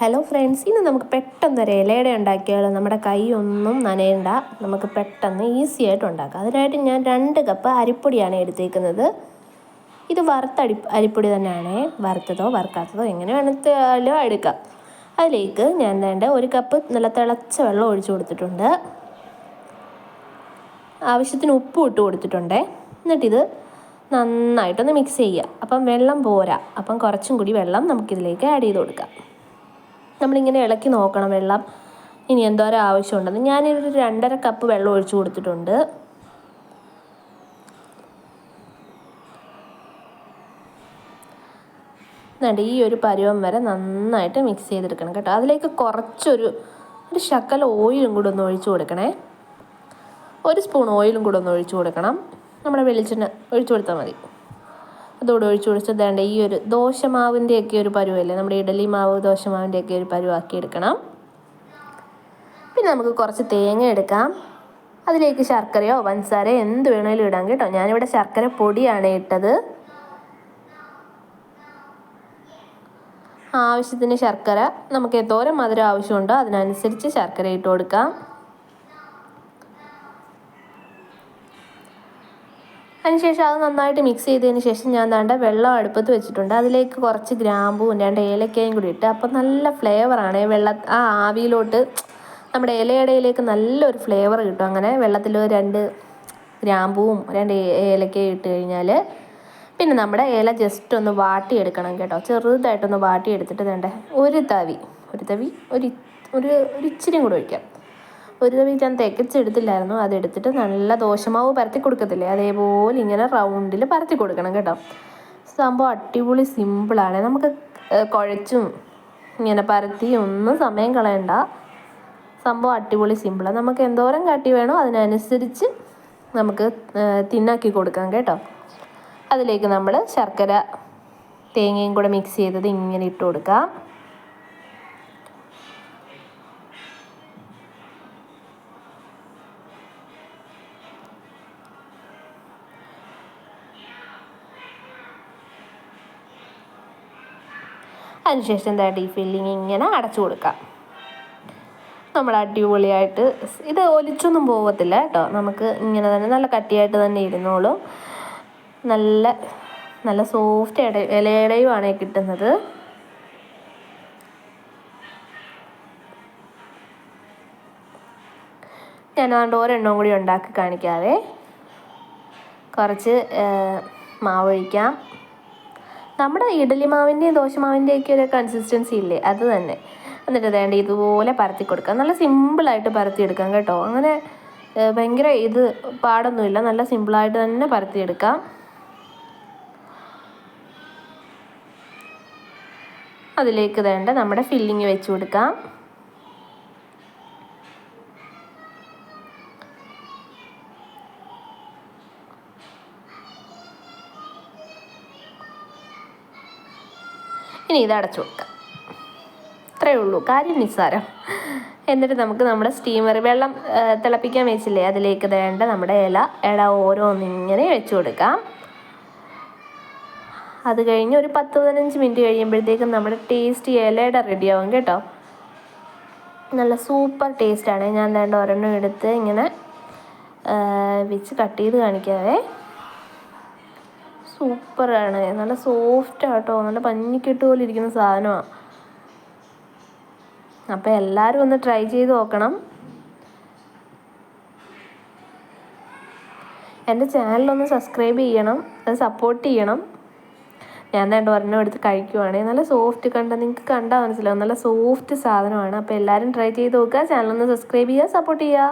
Hello friends ഇന്ന് നമുക്ക് പെട്ടെന്ന് ഒരു ഇലയുടെ ഉണ്ടാക്കിയാലോ? നമ്മുടെ കൈ ഒന്നും നനയണ്ട. നമുക്ക് പെട്ടെന്ന് ഈസി ആയിട്ട് ഉണ്ടാക്കാം. അതിനായിട്ട് ഞാൻ രണ്ട് കപ്പ് അരിപ്പൊടിയാണ് എടുത്തേക്കുന്നത്. ഇത് വറുത്തടി അരിപ്പൊടി തന്നെയാണ്. വറുത്തതോ വറുക്കാത്തതോ എങ്ങനെ വേണമെങ്കിലും എടുക്കാം. അതിലേക്ക് ഞാൻ വേണ്ട ഒരു കപ്പ് നല്ല തിളച്ച വെള്ളം ഒഴിച്ചു കൊടുത്തിട്ടുണ്ട്. ആവശ്യത്തിന് ഉപ്പ് ഇട്ട് കൊടുത്തിട്ടുണ്ട്. എന്നിട്ടിത് നന്നായിട്ടൊന്ന് മിക്സ് ചെയ്യുക. അപ്പം വെള്ളം പോരാ. അപ്പം കുറച്ചും കൂടി വെള്ളം നമുക്കിതിലേക്ക് ആഡ് ചെയ്ത് കൊടുക്കാം. നമ്മളിങ്ങനെ ഇളക്കി നോക്കണം വെള്ളം. ഇനി എന്തോരം ആവശ്യമുണ്ടെന്ന് ഞാനൊരു രണ്ടര കപ്പ് വെള്ളം ഒഴിച്ചു കൊടുത്തിട്ടുണ്ട്. എന്നിട്ട് ഈ ഒരു പരുവം വരെ നന്നായിട്ട് മിക്സ് ചെയ്തെടുക്കണം കേട്ടോ. അതിലേക്ക് കുറച്ചൊരു ഒരു ശക്കല ഓയിലും കൂടെ ഒന്ന് ഒഴിച്ചു കൊടുക്കണേ. ഒരു സ്പൂൺ ഓയിലും കൂടെ ഒന്ന് ഒഴിച്ചു കൊടുക്കണം. നമ്മുടെ വെളിച്ചെണ്ണ ഒഴിച്ചു കൊടുത്താൽ മതി. അതോടെ ഒഴിച്ചു കൊടുത്ത് വേണ്ട ഈ ഒരു ദോശമാവിന്റെയൊക്കെ ഒരു പരുവല്ലേ? നമ്മുടെ ഇഡലി മാവ് ദോശമാവിന്റെയൊക്കെ ഒരു പരുവാക്കി എടുക്കണം. പിന്നെ നമുക്ക് കുറച്ച് തേങ്ങ എടുക്കാം. അതിലേക്ക് ശർക്കരയോ പഞ്ചസാരയോ എന്ത് വേണമെങ്കിലും ഇടാം കേട്ടോ. ഞാനിവിടെ ശർക്കര പൊടിയാണ് ഇട്ടത്. ആവശ്യത്തിന് ശർക്കര. നമുക്ക് എന്തോരം മധുരം ആവശ്യമുണ്ടോ അതിനനുസരിച്ച് ശർക്കര ഇട്ട് കൊടുക്കാം. അതിനുശേഷം അത് നന്നായിട്ട് മിക്സ് ചെയ്തതിന് ശേഷം ഞാൻ ദാണ്ട വെള്ളം അടുപ്പത്ത് വെച്ചിട്ടുണ്ട്. അതിലേക്ക് കുറച്ച് ഗ്രാമ്പൂ രണ്ട് ഏലക്കയും കൂടി ഇട്ട് അപ്പം നല്ല ഫ്ലേവറാണ് വെള്ള ആ ആവിയിലോട്ട് നമ്മുടെ ഇലയിടയിലേക്ക് നല്ലൊരു ഫ്ലേവർ കിട്ടും. അങ്ങനെ വെള്ളത്തിൽ രണ്ട് ഗ്രാമ്പൂവും രണ്ട് ഏലക്കയും ഇട്ട് കഴിഞ്ഞാൽ പിന്നെ നമ്മുടെ ഇല ജസ്റ്റ് ഒന്ന് വാട്ടിയെടുക്കണം കേട്ടോ. ചെറുതായിട്ടൊന്ന് വാട്ടിയെടുത്തിട്ട് വേണ്ട ഒരു തവി ഒരു തവി ഒരു ഒരു ഒരു ഇച്ചിരിയും കൂടെ ഒഴിക്കാം. ഒരു തവണ ഞാൻ തികച്ചെടുത്തില്ലായിരുന്നു. അതെടുത്തിട്ട് നല്ല ദോശമാവ് പരത്തി കൊടുക്കത്തില്ലേ? അതേപോലെ ഇങ്ങനെ റൗണ്ടിൽ പരത്തി കൊടുക്കണം കേട്ടോ. സംഭവം അടിപൊളി സിമ്പിളാണ് നമുക്ക് കുഴച്ചും ഇങ്ങനെ പരത്തി ഒന്നും സമയം കളയണ്ട. സംഭവം അടിപൊളി സിമ്പിളാണ് നമുക്ക് എന്തോരം കട്ടി വേണോ അതിനനുസരിച്ച് നമുക്ക് തിന്നാക്കി കൊടുക്കാം കേട്ടോ. അതിലേക്ക് നമ്മൾ ശർക്കര തേങ്ങയും കൂടെ മിക്സ് ചെയ്തത് ഇങ്ങനെ ഇട്ട് കൊടുക്കാം. അതിനുശേഷം എന്താ ഈ ഫില്ലിങ് ഇങ്ങനെ അടച്ചു കൊടുക്കാം. നമ്മൾ അടിപൊളിയായിട്ട് ഇത് ഒലിച്ചൊന്നും പോകത്തില്ല കേട്ടോ. നമുക്ക് ഇങ്ങനെ തന്നെ നല്ല കട്ടിയായിട്ട് തന്നെ ഇരുന്നോളൂ. നല്ല നല്ല സോഫ്റ്റ് ഇട ഇലയുടെയുമാണ് കിട്ടുന്നത്. ഞാൻ അതുകൊണ്ട് ഒരെണ്ണം കൂടി ഉണ്ടാക്കി കാണിക്കാവേ. കുറച്ച് മാവൊഴിക്കാം. നമ്മുടെ ഇഡലി മാവിന്റെയും ദോശമാവിന്റെയൊക്കെ ഒരു കൺസിസ്റ്റൻസി ഇല്ലേ? അത് തന്നെ. എന്നിട്ട് വേണ്ട ഇതുപോലെ പരത്തി കൊടുക്കാം നല്ല സിമ്പിളായിട്ട് പരത്തിയെടുക്കാം കേട്ടോ. അങ്ങനെ ഭയങ്കര ഇത് പാടൊന്നുമില്ല. നല്ല സിമ്പിളായിട്ട് തന്നെ പരത്തിയെടുക്കാം അതിലേക്ക് വേണ്ട നമ്മുടെ ഫില്ലിങ് വെച്ച് കൊടുക്കാം. ഇനി ഇത് അടച്ചു കൊടുക്കാം അത്രയേ ഉള്ളൂ. കാര്യം നിസ്സാരം. എന്നിട്ട് നമുക്ക് നമ്മുടെ സ്റ്റീമർ വെള്ളം തിളപ്പിക്കാൻ വെച്ചില്ലേ? അതിലേക്ക് വേണ്ട നമ്മുടെ ഇല ഇല ഓരോന്നിങ്ങനെ വെച്ചു കൊടുക്കാം. അത് കഴിഞ്ഞ് ഒരു പത്ത് പതിനഞ്ച് മിനിറ്റ് കഴിയുമ്പോഴത്തേക്കും നമ്മുടെ ടേസ്റ്റ് ഇലയുടെ റെഡിയാവും കേട്ടോ. നല്ല സൂപ്പർ ടേസ്റ്റാണ് ഞാൻ വേണ്ട ഒരെണ്ണം എടുത്ത് ഇങ്ങനെ വെച്ച് കട്ട് ചെയ്ത് കാണിക്കാവേ. സൂപ്പറാണ്. നല്ല സോഫ്റ്റ് ആട്ടോ നല്ല പഞ്ഞിക്കെട്ട് പോലെ ഇരിക്കുന്ന സാധനമാണ് അപ്പോൾ എല്ലാവരും ഒന്ന് ട്രൈ ചെയ്ത് നോക്കണം. എന്റെ ചാനലൊന്ന് സബ്സ്ക്രൈബ് ചെയ്യണം. അത് സപ്പോർട്ട് ചെയ്യണം. ഞാൻ രണ്ട് ഒരെണ്ണം എടുത്ത് കഴിക്കുവാണെങ്കിൽ നല്ല സോഫ്റ്റ് കണ്ട നിങ്ങൾക്ക് കണ്ടാൽ മനസ്സിലാവും. നല്ല സോഫ്റ്റ് സാധനമാണ്. അപ്പോൾ എല്ലാവരും ട്രൈ ചെയ്ത് നോക്കുക. ചാനലൊന്ന് സബ്സ്ക്രൈബ് ചെയ്യുക സപ്പോർട്ട് ചെയ്യുക.